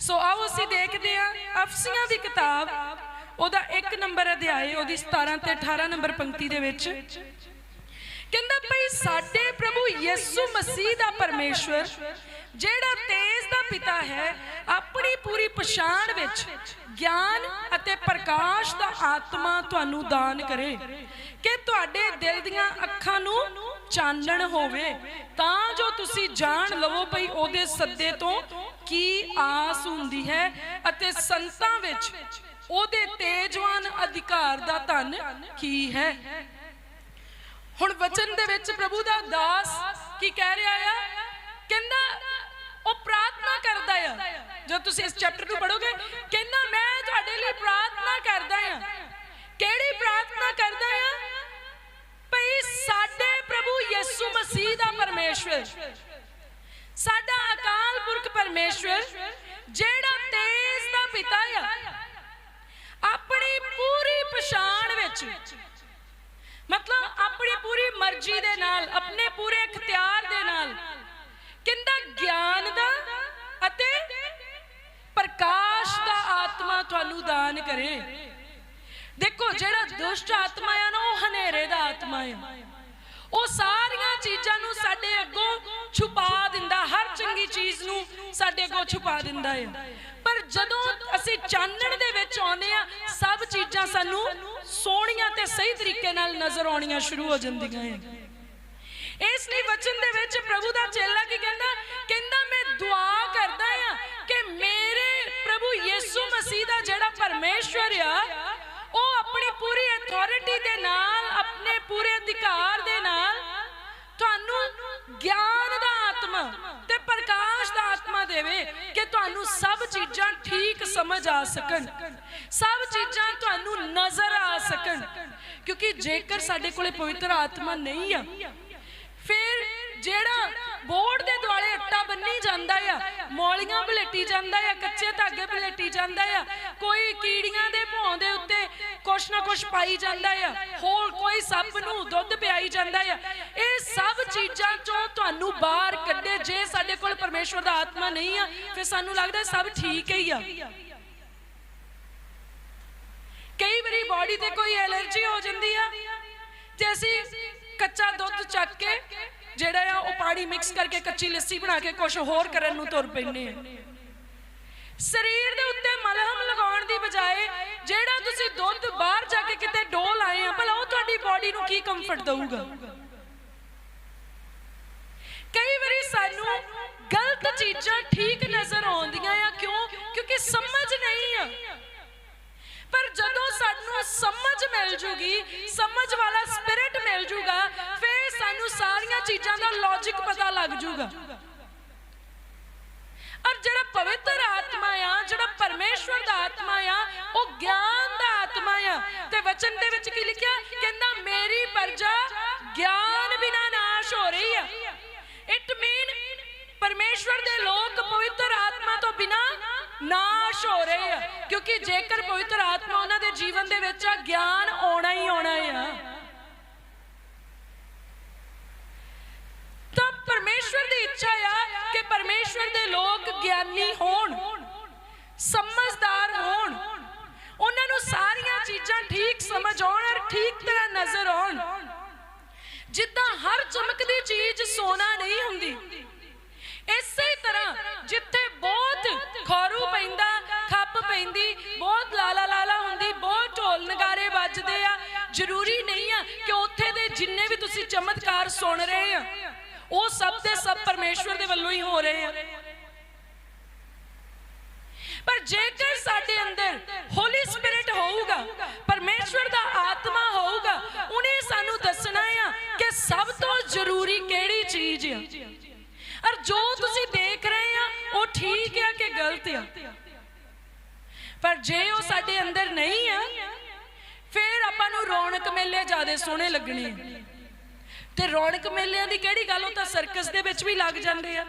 ਸੋ ਆਓ ਅਸੀਂ ਦੇਖਦੇ ਹਾਂ ਅਫਸੀਆਂ ਦੀ ਕਿਤਾਬ। ਉਹਦਾ 1 ਨੰਬਰ ਅਧਿਆਏ ਉਹਦੀ 17 ਤੇ 18 ਨੰਬਰ ਪੰਕਤੀ ਦੇ ਵਿੱਚ। ਕਹਿੰਦਾ ਭਈ, ਸਾਡੇ ਪ੍ਰਭੂ ਯਿਸੂ ਮਸੀਹ ਦਾ ਪਰਮੇਸ਼ਵਰ, ਜਿਹੜਾ ਤੇਜ ਦਾ ਪਿਤਾ ਹੈ, ਆਪਣੀ ਪੂਰੀ ਪਛਾਣ ਵਿੱਚ ਗਿਆਨ ਅਤੇ ਪ੍ਰਕਾਸ਼ ਦਾ ਆਤਮਾ ਤੁਹਾਨੂੰ ਦਾਨ ਕਰੇ। ਕਿ ਤੁਹਾਡੇ ਦਿਲ ਦੀਆਂ ਅੱਖਾਂ ਨੂੰ ਚਾਨਣ ਹੋਵੇ, ਤਾਂ ਜੋ ਤੁਸੀਂ ਜਾਣ ਲਵੋ ਭਈ ਉਹਦੇ ਸੱਦੇ ਤੋਂ ਕੀ ਆਸ ਹੁੰਦੀ ਹੈ ਅਤੇ ਸੰਤਾਂ ਵਿੱਚ ਉਹਦੇ ਤੇਜਵਾਨ ਅਧਿਕਾਰ ਦਾ ਧਨ ਕੀ ਹੈ। ਹੁਣ ਵਚਨ ਦੇ ਵਿੱਚ ਪ੍ਰਭੂ ਦਾ ਦਾਸ ਕੀ ਕਹਿ ਰਿਹਾ ਆ? ਕਹਿੰਦਾ, ਉਹ ਪ੍ਰਾਰਥਨਾ ਕਰਦਾ ਆ। ਜਦੋਂ ਤੁਸੀਂ ਇਸ ਚੈਪਟਰ ਨੂੰ ਪੜੋਗੇ ਕਹਿੰਦਾ, ਮੈਂ ਤੁਹਾਡੇ ਲਈ ਪ੍ਰਾਰਥਨਾ ਕਰਦਾ ਆ। ਕਿਹੜੀ ਪ੍ਰਾਰਥਨਾ ਕਰਦਾ ਆ? ਭਈ ਸਾਡੇ ਪਰਮੇਸ਼ਵਰ। ਸਾਡਾ ਅਕਾਲ ਪੁਰਖ ਪਰਮੇਸ਼ਵਰ, ਜਿਹੜਾ ਤੇਜ ਦਾ ਪਿਤਾ ਆ, ਆਪਣੀ ਪੂਰੀ ਪਛਾਣ ਵਿੱਚ, ਮਤਲਬ ਆਪਣੀ ਪੂਰੀ ਮਰਜ਼ੀ ਦੇ ਨਾਲ, ਆਪਣੇ ਪੂਰੇ ਇਖਤਿਆਰ ਦੇ ਨਾਲ, ਕਹਿੰਦਾ ਗਿਆਨ ਦਾ ਅਤੇ ਪ੍ਰਕਾਸ਼ ਦਾ ਆਤਮਾ ਤੁਹਾਨੂੰ ਦਾਨ ਕਰੇ। ਦੇਖੋ, ਜਿਹੜਾ ਦੁਸ਼ਟ ਆਤਮਾ ਆ ਨਾ, ਉਹ ਹਨੇਰੇ ਦਾ ਆਤਮਾ ਹੈ ਉਹ ਸਾਰੀਆਂ ਚੀਜ਼ਾਂ ਨੂੰ ਸਾਡੇ ਅੱਗੋਂ ਛੁਪਾ ਦਿੰਦਾ, ਹਰ ਚੰਗੀ ਚੀਜ਼ ਨੂੰ ਸਾਡੇ ਅੱਗੋਂ ਛੁਪਾ ਦਿੰਦਾ ਹੈ ਪਰ ਜਦੋਂ ਅਸੀਂ ਚਾਨਣ ਦੇ ਵਿੱਚ ਆਉਂਦੇ ਆ ਸਭ ਚੀਜ਼ਾਂ ਸਾਨੂੰ ਸੋਹਣੀਆਂ ਤੇ ਸਹੀ ਤਰੀਕੇ ਨਾਲ ਨਜ਼ਰ ਆਉਣੀਆਂ ਸ਼ੁਰੂ ਹੋ ਜਾਂਦੀਆਂ ਹੈ ਇਸ ਲਈ ਵਚਨ ਦੇ ਵਿੱਚ ਪ੍ਰਭੂ ਦਾ ਚੇਲਾ ਕੀ ਕਹਿੰਦਾ? ਕਹਿੰਦਾ, ਮੈਂ ਦੁਆ ਕਰਦਾ ਆ ਕਿ ਮੇਰੇ ਪ੍ਰਭੂ ਯਿਸੂ ਮਸੀਹ ਦਾ ਜਿਹੜਾ ਪਰਮੇਸ਼ਵਰ ਆ, ਉਹ ਆਪਣੀ ਪੂਰੀ ਅਥਾਰਟੀ ਦੇ ਨਾਲ ਆਪਣੇ ਪੂਰੇ ਅਧਿਕਾਰ ਦੇ ਨਾਲ ਤੁਹਾਨੂੰ ਗਿਆਨ ਦਾ ਆਤਮਾ ਤੇ ਪ੍ਰਕਾਸ਼ ਦਾ ਆਤਮਾ ਦੇਵੇ ਕਿ ਤੁਹਾਨੂੰ ਸਭ ਚੀਜ਼ਾਂ ਠੀਕ ਸਮਝ ਆ ਸਕਣ। ਸਭ ਚੀਜ਼ਾਂ ਤੁਹਾਨੂੰ ਨਜ਼ਰ ਆ ਸਕਣ। ਕਿਉਂਕਿ ਜੇਕਰ ਸਾਡੇ ਕੋਲੇ ਪਵਿੱਤਰ ਆਤਮਾ ਨਹੀਂ ਆ, ਫਿਰ ਜਿਹੜਾ ਬੋਰਡ ਦੇ ਦੁਆਲੇ ਅੱਟਾ ਬੰਨੀ ਜਾਂਦਾ ਆ, ਮੌਲੀਆਂ ਬਲੇਟੀ ਜਾਂਦਾ ਆ, ਕੱਚੇ ਧਾਗੇ ਬਲੇਟੀ ਜਾਂਦਾ ਆ, ਕੋਈ ਕੀੜੀਆਂ ਦੇ ਭੌਂ ਦੇ ਉੱਤੇ ਕੁਛ ਨਾ ਕੁਛ ਪਾਈ ਜਾਂਦਾ ਆ, ਹੋਰ ਕੋਈ ਸੱਪ ਨੂੰ ਦੁੱਧ ਪਿਆਈ ਜਾਂਦਾ ਆ। ਇਹ ਸਭ ਚੀਜ਼ਾਂ ਚੋਂ ਤੁਹਾਨੂੰ ਬਾਹਰ ਕੱਢੇ ਜੇ ਸਾਡੇ ਕੋਲ ਪਰਮੇਸ਼ਵਰ ਦਾ ਆਤਮਾ ਨਹੀਂ ਆ, ਫਿਰ ਸਾਨੂੰ ਲੱਗਦਾ ਸਭ ਠੀਕ ਹੀ ਆ। ਕਈ ਵਾਰੀ ਬਾਡੀ ਤੇ ਕੋਈ ਐਲਰਜੀ ਹੋ ਜਾਂਦੀ ਆ, ਤੇ ਅਸੀਂ ਕੱਚਾ ਦੁੱਧ ਚੱਕ ਕੇ ਜਿਹੜਾ ਆ, ਉਹ ਪਾਣੀ ਮਿਕਸ ਕਰਕੇ ਕੱਚੀ ਲੱਸੀ ਬਣਾ ਕੇ ਕੁਝ ਹੋਰ ਕਰਨ ਨੂੰ ਤੁਰ ਪੈਂਦੇ ਆ। ਸਰੀਰ ਦੇ ਉੱਤੇ ਮਲਹਮ ਲਗਾਉਣ ਦੀ ਬਜਾਏ ਜਿਹੜਾ ਤੁਸੀਂ ਦੁੱਧ ਬਾਹਰ ਜਾ ਕੇ ਕਿਤੇ ਡੋਲ ਆਏ ਆ, ਭਲਾ ਉਹ ਤੁਹਾਡੀ ਬਾਡੀ ਨੂੰ ਕੀ ਕੰਫਰਟ ਦਊਗਾ? ਕਈ ਵਾਰੀ ਸਾਨੂੰ ਗਲਤ ਚੀਜ਼ਾਂ ਠੀਕ ਨਜ਼ਰ ਆਉਂਦੀਆਂ ਆ, ਕਿਉਂ? ਕਿਉਂਕਿ ਸਮਝ ਨਹੀਂ ਆ। ਪਰ ਜਦੋਂ ਸਾਨੂੰ ਸਮਝ ਮਿਲ ਜੂਗੀ, ਸਮਝ ਵਾਲਾ ਸਪਿਰਿਟ ਮਿਲ ਜੂਗਾ ਸਾਨੂੰ ਸਾਰੀਆਂ ਚੀਜ਼ਾਂ ਦਾ ਲੌਜੀਕ ਪਤਾ ਲੱਗ ਜੂਗਾ ਔਰ ਜਿਹੜਾ ਪਵਿੱਤਰ ਆਤਮਾ ਆ, ਜਿਹੜਾ ਪਰਮੇਸ਼ਵਰ ਦਾ ਆਤਮਾ ਆ, ਉਹ ਗਿਆਨ ਦਾ ਆਤਮਾ ਆ। ਤੇ ਵਚਨ ਦੇ ਵਿੱਚ ਕੀ ਲਿਖਿਆ? ਕਹਿੰਦਾ, ਮੇਰੀ ਪਰਜਾ ਗਿਆਨ ਬਿਨਾ ਨਾਸ਼ ਹੋ ਰਹੀ ਆ। ਇਟ ਮੀਨ ਪਰਮੇਸ਼ਵਰ ਦੇ ਲੋਕ ਪਵਿੱਤਰ ਆਤਮਾ ਤੋਂ ਬਿਨਾ ਨਾਸ਼ ਹੋ ਰਹੇ ਆ। ਕਿਉਂਕਿ ਜੇਕਰ ਪਵਿੱਤਰ ਆਤਮਾ ਉਹਨਾਂ ਦੇ ਜੀਵਨ ਦੇ ਵਿੱਚ ਆ, ਗਿਆਨ ਆਉਣਾ ਹੀ ਆਉਣਾ ਆ ਤਾਂ ਪਰਮੇਸ਼ਵਰ ਆ ਕਿ ਪਰਮੇਸ਼ਵਰ ਦੇ ਲੋਕ ਗਿਆਨੀ ਹੋਣ, ਸਮਝਦਾਰ ਹੋਣ, ਉਹਨਾਂ ਨੂੰ ਸਾਰੀਆਂ ਚੀਜ਼ਾਂ ਠੀਕ ਸਮਝ ਆਉਣ ਔਰ ਠੀਕ ਤਰ੍ਹਾਂ ਨਜ਼ਰ ਆਉਣ। ਜਿੱਦਾਂ ਹਰ ਚਮਕਦੀ ਚੀਜ਼ ਸੋਨਾ ਨਹੀਂ ਹੁੰਦੀ। ਸਭ ਦੇ ਸਭ ਪਰਮੇਸ਼ਵਰ ਦੇ ਵੱਲੋਂ ਹੀ ਹੋ ਰਹੇ ਆ। ਪਰ ਜੇਕਰ ਸਾਡੇ ਅੰਦਰ ਹੋਲੀ ਸਪਿਰਿਟ ਹੋਊਗਾ, ਪਰਮੇਸ਼ਵਰ ਦਾ ਆਤਮਾ ਹੋਊਗਾ, ਉਹਨੇ ਸਾਨੂੰ ਦੱਸਣਾ ਆ ਕਿ ਸਭ ਤੋਂ ਜ਼ਰੂਰੀ ਕਿਹੜੀ ਚੀਜ਼ ਆ? ਔਰ ਜੋ ਤੁਸੀਂ ਦੇਖ ਰਹੇ ਆ, ਉਹ ਠੀਕ ਆ ਕਿ ਗਲਤ ਆ? ਪਰ ਜੇ ਉਹ ਸਾਡੇ ਅੰਦਰ ਨਹੀਂ ਆ, ਫਿਰ ਆਪਾਂ ਨੂੰ ਰੌਣਕ ਮੇਲੇ ਜ਼ਿਆਦਾ ਸੋਹਣੇ ਲੱਗਣੇ ਆ। ਤੇ ਰੌਣਕ ਮੇਲਿਆਂ ਦੀ ਕਿਹੜੀ ਗੱਲ? ਉਹ ਤਾਂ ਸਰਕਸ ਦੇ ਵਿੱਚ ਵੀ ਲੱਗ ਜਾਂਦੇ ਆ।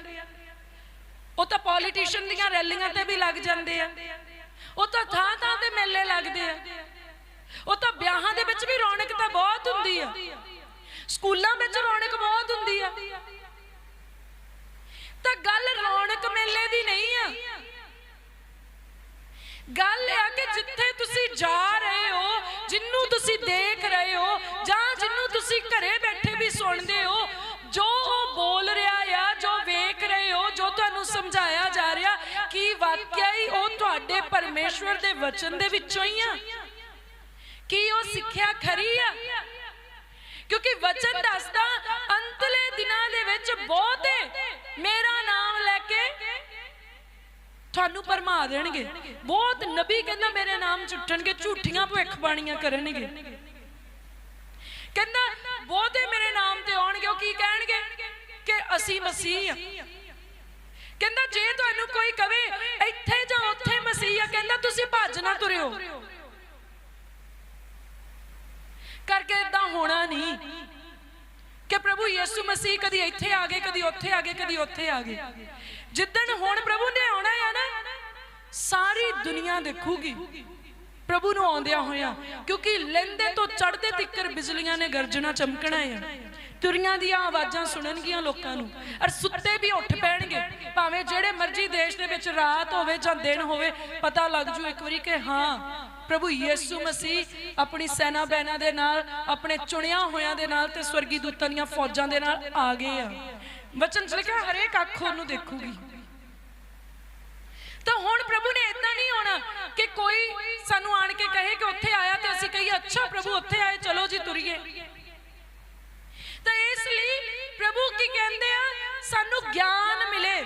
ਉਹ ਤਾਂ ਪੋਲੀਟੀਸ਼ੀਅਨ ਦੀਆਂ ਰੈਲੀਆਂ ਤੇ ਵੀ ਲੱਗ ਜਾਂਦੇ ਆ। ਉਹ ਤਾਂ ਥਾਂ ਥਾਂ ਤੇ ਮੇਲੇ ਲੱਗਦੇ ਆ। ਉਹ ਤਾਂ ਵਿਆਹਾਂ ਦੇ ਵਿੱਚ ਵੀ ਰੌਣਕ ਤਾਂ ਬਹੁਤ ਹੁੰਦੀ ਆ। ਸਕੂਲਾਂ ਵਿੱਚ ਰੌਣਕ ਬਹੁਤ ਹੁੰਦੀ ਆ। ਤਾਂ ਗੱਲ ਰੌਣਕ ਮੇਲੇ ਦੀ ਨਹੀਂ ਆ। ਗੱਲ ਇਹ ਆ ਕਿ ਜਿੱਥੇ ਤੁਸੀਂ ਜਾ ਰਹੇ ਹੋ, ਜਿੰਨੂੰ ਤੁਸੀਂ ਦੇਖ ਰਹੇ ਹੋ ਜਾਂ ਜਿੰਨੂੰ ਤੁਸੀਂ ਘਰੇ ਬੈਠੇ ਸੁਣਦੇ ਹੋ? ਜੋ ਉਹ ਬੋਲ ਰਿਹਾ ਆ, ਜੋ ਵੇਖ ਰਹੇ ਹੋ, ਜੋ ਤੁਹਾਨੂੰ ਸਮਝਾਇਆ ਜਾ ਰਿਹਾ, ਕੀ ਵਾਕਿਆ ਹੀ ਉਹ ਤੁਹਾਡੇ ਪਰਮੇਸ਼ਵਰ ਦੇ ਵਚਨ ਦੇ ਵਿੱਚੋਂ ਹੀ ਆ? ਕੀ ਉਹ ਸਿੱਖਿਆ ਖਰੀ ਆ? ਕਿਉਂਕਿ ਵਚਨ ਦੱਸਦਾ, ਅੰਤਲੇ ਦਿਨਾਂ ਦੇ ਵਿੱਚ ਬਹੁਤੇ ਮੇਰਾ ਨਾਮ ਲੈ ਕੇ ਤੁਹਾਨੂੰ ਪਰਮਾ ਦੇਣਗੇ। ਬਹੁਤ ਨਬੀ ਕਹਿੰਦਾ ਮੇਰੇ ਨਾਮ ਝੁੱਟਣਗੇ ਝੂਠੀਆਂ ਭਵਿੱਖ ਭਵਿੱਖਬਾਣੀਆਂ ਕਰਨਗੇ। ਕਹਿੰਦਾ, ਬਹੁਤੇ ਮੇਰੇ ਨਾਮ ਤੇ ਆਉਣਗੇ, ਉਹ ਕੀ ਕਹਿਣਗੇ? ਕਿ ਅਸੀਂ ਮਸੀਹ ਆ। ਕਹਿੰਦਾ, ਜੇ ਤੁਹਾਨੂੰ ਕੋਈ ਕਵੇ, ਇੱਥੇ ਜਾਂ ਉੱਥੇ ਮਸੀਹ ਆ, ਕਹਿੰਦਾ, ਤੁਸੀਂ ਭੱਜ ਨਾ ਤੁਰਿਓ। ਕਰਕੇ ਇਦਾਂ ਹੋਣਾ ਨਹੀਂ ਕਿ ਪ੍ਰਭੂ ਯਿਸੂ ਮਸੀਹ ਕਦੀ ਇੱਥੇ ਆ ਗਏ, ਕਦੀ ਉੱਥੇ ਆ ਗਏ, ਕਦੀ ਉੱਥੇ ਆ ਗਏ। ਜਿੱਦਣ ਹੁਣ ਪ੍ਰਭੂ ਨੇ ਆਉਣਾ ਹੈ ਨਾ, ਸਾਰੀ ਦੁਨੀਆ ਦੇਖੂਗੀ। ਪ੍ਰਭੂ ਨੂੰ ਆਉਂਦਿਆਂ ਹੋਇਆ, ਕਿਉਂਕਿ ਲੈਂਦੇ ਤੋਂ ਚੜਦੇ ਤਿੱਕਰ ਬਿਜਲੀਆਂ ਨੇ ਗਰਜਣਾ ਚਮਕਣਾ ਹੈ ਤੁਰੀਆਂ ਦੀਆਂ ਆਵਾਜ਼ਾਂ ਸੁਣਨਗੀਆਂ ਲੋਕਾਂ ਨੂੰ ਔਰ ਸੁੱਤੇ ਵੀ ਉੱਠ ਪੈਣਗੇ। ਭਾਵੇਂ ਜਿਹੜੇ ਮਰਜ਼ੀ ਦੇਸ਼ ਦੇ ਵਿੱਚ ਰਾਤ ਹੋਵੇ ਜਾਂ ਦਿਨ ਹੋਵੇ, ਪਤਾ ਲੱਗ ਜੂ ਇੱਕ ਵਾਰੀ ਕਿ ਹਾਂ, ਪ੍ਰਭੂ ਯਿਸੂ ਮਸੀਹ ਆਪਣੀ ਸੈਨਾ ਬੈਨਾ ਦੇ ਨਾਲ, ਆਪਣੇ ਚੁਣਿਆ ਹੋਇਆਂ ਦੇ ਨਾਲ ਤੇ ਸਵਰਗੀ ਦੂਤਾਂ ਦੀਆਂ ਫੌਜਾਂ ਦੇ ਨਾਲ ਆ ਗਏ ਆ। ਵਚਨ ਚ ਲਿਖਿਆ, ਹਰੇਕ ਅੱਖ ਉਹਨੂੰ ਦੇਖੂਗੀ। ਤਾਂ ਹੁਣ ਪ੍ਰਭੂ ਨੇ ਇਦਾਂ ਨਹੀਂ ਹੋਣਾ ਕਿ ਕੋਈ ਸਾਨੂੰ ਆਣ ਕੇ ਕਹੇ ਕਿ ਉੱਥੇ ਆਇਆ ਤੇ ਅਸੀਂ ਕਹੀਏ, ਅੱਛਾ ਪ੍ਰਭੂ, ਉੱਥੇ ਆਏ, ਚਲੋ ਜੀ ਤੁਰੀਏ। ਤਾਂ ਇਸ ਲਈ ਪ੍ਰਭੂ ਕੀ ਕਹਿੰਦੇ ਆ? ਸਾਨੂੰ ਗਿਆਨ ਮਿਲੇ।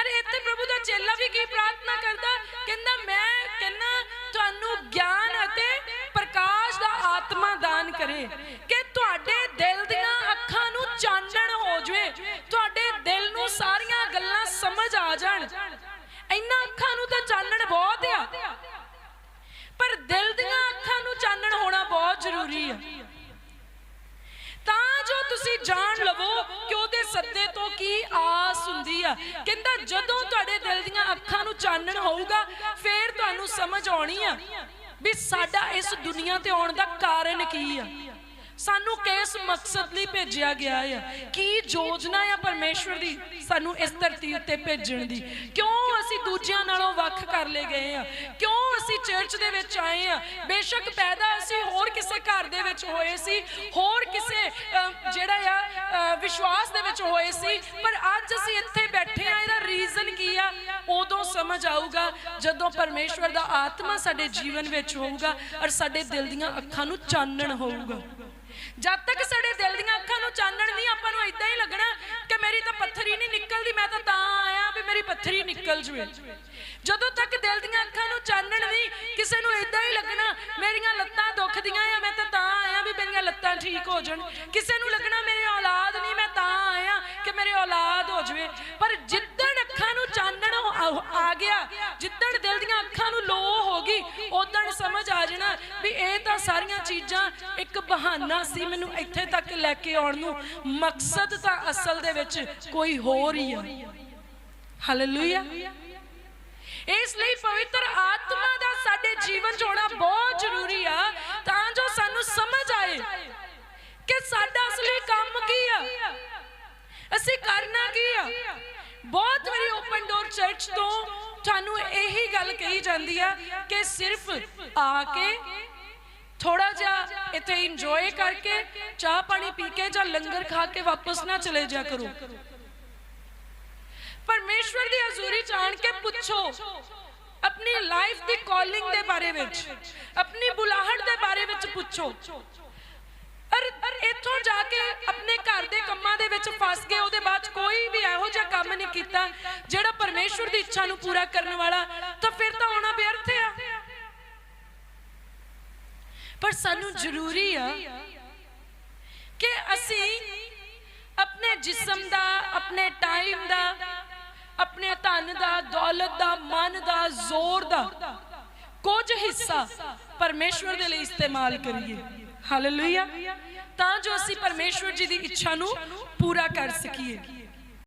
ਅਰੇ ਇੱਥੇ ਪ੍ਰਭੂ ਦਾ ਚੇਲਾ ਵੀ ਕੀ ਪ੍ਰਾਰਥਨਾ ਕਰਦਾ? ਕਹਿੰਦਾ, ਮੈਂ ਕਹਿੰਦਾ, ਤੁਹਾਨੂੰ ਗਿਆਨ ਅਤੇ ਪ੍ਰਕਾਸ਼ ਦਾ ਆਤਮਾ ਦਾਨ ਕਰੇ ਕਿ ਤੁਹਾਡੇ ਦਿਲ ਦੀਆਂ ਅੱਖਾਂ ਨੂੰ ਚਾਨਣ ਹੋ ਜਵੇ। ਆ ਜਾਣ। ਇੰਨਾ ਅੱਖਾਂ ਨੂੰ ਤਾਂ ਚਾਨਣ ਬਹੁਤ ਆ। ਪਰ ਦਿਲ ਦੀਆਂ ਅੱਖਾਂ ਨੂੰ ਚਾਨਣ ਹੋਣਾ ਬਹੁਤ ਜ਼ਰੂਰੀ ਆ। ਤਾਂ ਜੋ ਤੁਸੀਂ ਜਾਣ ਲਵੋ ਕਿ ਉਹਦੇ ਸੱਦੇ ਤੋਂ ਕੀ ਆਸ ਹੁੰਦੀ ਆ। ਕਹਿੰਦਾ ਜਦੋਂ ਤੁਹਾਡੇ ਦਿਲ ਦੀਆਂ ਅੱਖਾਂ ਨੂੰ ਚਾਨਣ ਹੋਊਗਾ, ਫੇਰ ਤੁਹਾਨੂੰ ਸਮਝ ਆਉਣੀ ਆ ਵੀ ਸਾਡਾ ਇਸ ਦੁਨੀਆ ਤੇ ਆਉਣ ਦਾ ਕਾਰਨ ਕੀ ਆ। ਸਾਨੂੰ ਕਿਸ ਮਕਸਦ ਲਈ ਭੇਜਿਆ ਗਿਆ ਆ ਕੀ ਯੋਜਨਾ ਆ ਪਰਮੇਸ਼ਵਰ ਦੀ ਸਾਨੂੰ ਇਸ ਧਰਤੀ ਉੱਤੇ ਭੇਜਣ ਦੀ? ਕਿਉਂ ਅਸੀਂ ਦੂਜਿਆਂ ਨਾਲੋਂ ਵੱਖ ਕਰ ਲਏ ਗਏ ਆ ਕਿਉਂ ਅਸੀਂ ਚਰਚ ਦੇ ਵਿੱਚ ਆਏ ਆ ਬੇਸ਼ੱਕ ਪੈਦਾ ਅਸੀਂ ਹੋਰ ਕਿਸੇ ਘਰ ਦੇ ਵਿੱਚ ਹੋਏ ਸੀ, ਹੋਰ ਕਿਸੇ ਜਿਹੜਾ ਆ ਵਿਸ਼ਵਾਸ ਦੇ ਵਿੱਚ ਹੋਏ ਸੀ, ਪਰ ਅੱਜ ਅਸੀਂ ਇੱਥੇ ਬੈਠੇ ਆ ਇਹਦਾ ਰੀਜ਼ਨ ਕੀ ਆ? ਉਦੋਂ ਸਮਝ ਆਊਗਾ ਜਦੋਂ ਪਰਮੇਸ਼ਵਰ ਦਾ ਆਤਮਾ ਸਾਡੇ ਜੀਵਨ ਵਿੱਚ ਹੋਊਗਾ ਔਰ ਸਾਡੇ ਦਿਲ ਦੀਆਂ ਅੱਖਾਂ ਨੂੰ ਚਾਨਣ ਹੋਊਗਾ। ਜਦ ਤੱਕ ਸਾਡੇ ਦਿਲ ਦੀਆਂ ਅੱਖਾਂ ਨੂੰ ਚਾਨਣ ਨਹੀਂ ਆਪਾਂ ਨੂੰ ਇਦਾਂ ਹੀ ਲੱਗਣਾ ਕਿ ਮੇਰੀ ਤਾਂ ਪੱਥਰੀ ਨਹੀਂ ਨਿਕਲਦੀ, ਮੈਂ ਤਾਂ ਤਾਂ ਆਇਆ ਵੀ ਮੇਰੀ ਪੱਥਰੀ ਨਿਕਲ ਜਵੇ। ਜਦੋਂ ਤੱਕ ਦਿਲ ਦੀਆਂ ਅੱਖਾਂ ਨੂੰ ਚਾਨਣ ਨਹੀਂ, ਕਿਸੇ ਨੂੰ ਇਦਾਂ ਹੀ ਲੱਗਣਾ, ਮੇਰੀਆਂ ਲੱਤਾਂ ਦੁਖਦੀਆਂ ਆ, ਮੈਂ ਤਾਂ ਤਾਂ ਆਇਆ ਵੀ ਮੇਰੀਆਂ ਲੱਤਾਂ ਠੀਕ ਹੋ ਜਾਣ। ਕਿਸੇ ਨੂੰ ਲੱਗਣਾ ਮੇਰੀ ਔਲਾਦ ਨਹੀਂ, ਮੈਂ ਤਾਂ ਆਇਆ ਕਿ ਮੇਰੀ ਔਲਾਦ ਹੋ ਜਵੇ। ਪਰ ਜਿੱਦਣ ਅੱਖਾਂ ਨੂੰ ਚਾਨਣ ਆ- ਗਿਆ। ਜਿੱਦਣ ਦਿਲ ਦੀਆਂ ਅੱਖਾਂ ਨੂੰ ਲੋ ਹੋ ਗਈ ਉਦਣ ਸਮਝ ਆ ਜਾਣਾ ਵੀ ਇਹ ਤਾਂ ਸਾਰੀਆਂ ਚੀਜ਼ਾਂ ਇੱਕ ਬਹਾਨਾ ਸੀ ਮੈਨੂੰ ਇੱਥੇ ਤੱਕ ਲੈ ਕੇ ਆਉਣ ਨੂੰ। ਮਕਸਦ ਤਾਂ ਅਸਲ ਦੇ ਵਿੱਚ ਕੋਈ ਹੋਰ ਹੀ ਆ। ਹਾਲੇਲੂਇਆ ਇਸ ਲਈ ਪਵਿੱਤਰ ਆਤਮਾ ਦਾ ਸਾਡੇ ਜੀਵਨ 'ਚ ਹੋਣਾ ਬਹੁਤ ਜ਼ਰੂਰੀ ਆ, ਤਾਂ ਜੋ ਸਾਨੂੰ ਸਮਝ ਆਏ ਕਿ ਸਾਡਾ ਅਸਲੀ ਕੰਮ ਕੀ ਆ? ਅਸੀਂ ਕਰਨਾ ਕੀ ਆ? ਬਹੁਤ ਵਾਰੀ ਓਪਨ ਡੋਰ ਚਰਚ ਤੋਂ ਤੁਹਾਨੂੰ ਇਹੀ ਗੱਲ ਕਹੀ ਜਾਂਦੀ ਆ ਕਿ ਸਿਰਫ ਆ ਕੇ ਥੋੜਾ ਜਿਹਾ ਇੱਥੇ ਇੰਜੋਏ ਕਰਕੇ ਚਾਹ ਪਾਣੀ ਪੀ ਕੇ ਜਾਂ ਲੰਗਰ ਖਾ ਕੇ ਵਾਪਸ ਨਾ ਚਲੇ ਜਾ ਕਰੋ। ਪਰਮੇਸ਼ਵਰ ਦੀ ਹਜ਼ੂਰੀ ਚ ਆਣ ਕੇ ਪੁੱਛੋ ਆਪਣੀ ਲਾਈਫ ਦੀ ਕਾਲਿੰਗ ਦੇ ਬਾਰੇ ਵਿੱਚ, ਆਪਣੀ ਬੁਲਾਹਟ ਦੇ ਬਾਰੇ ਵਿੱਚ ਪੁੱਛੋ। ਇੱਥੋਂ ਜਾ ਕੇ ਆਪਣੇ ਘਰ ਦੇ ਕੰਮਾਂ ਦੇ ਵਿੱਚ ਫਸ ਗਏ, ਉਹਦੇ ਬਾਅਦ ਕੋਈ ਵੀ ਇਹੋ ਜਿਹਾ ਕੰਮ ਨਹੀਂ ਕੀਤਾ ਜਿਹੜਾ ਪਰਮੇਸ਼ਵਰ ਦੀ ਇੱਛਾ ਨੂੰ ਪੂਰਾ ਕਰਨ ਵਾਲਾ, ਤਾਂ ਫਿਰ ਤਾਂ ਆਉਣਾ ਬੇਅਰਥ ਆ। ਪਰ ਸਾਨੂੰ ਜ਼ਰੂਰੀ ਆ ਕਿ ਅਸੀਂ ਆਪਣੇ ਜਿਸਮ ਦਾ, ਆਪਣੇ ਟਾਈਮ ਦਾ, ਆਪਣੇ ਧਨ ਦਾ, ਦੌਲਤ ਦਾ, ਮਨ ਦਾ, ਜ਼ੋਰ ਦਾ ਕੁਝ ਹਿੱਸਾ ਪਰਮੇਸ਼ਵਰ ਦੇ ਲਈ ਇਸਤੇਮਾਲ ਕਰੀਏ। ਹਾਲੇਲੂਇਆ ਤਾਂ ਜੋ ਅਸੀਂ ਪਰਮੇਸ਼ਵਰ ਜੀ ਦੀ ਇੱਛਾ ਨੂੰ ਪੂਰਾ ਕਰ ਸਕੀਏ।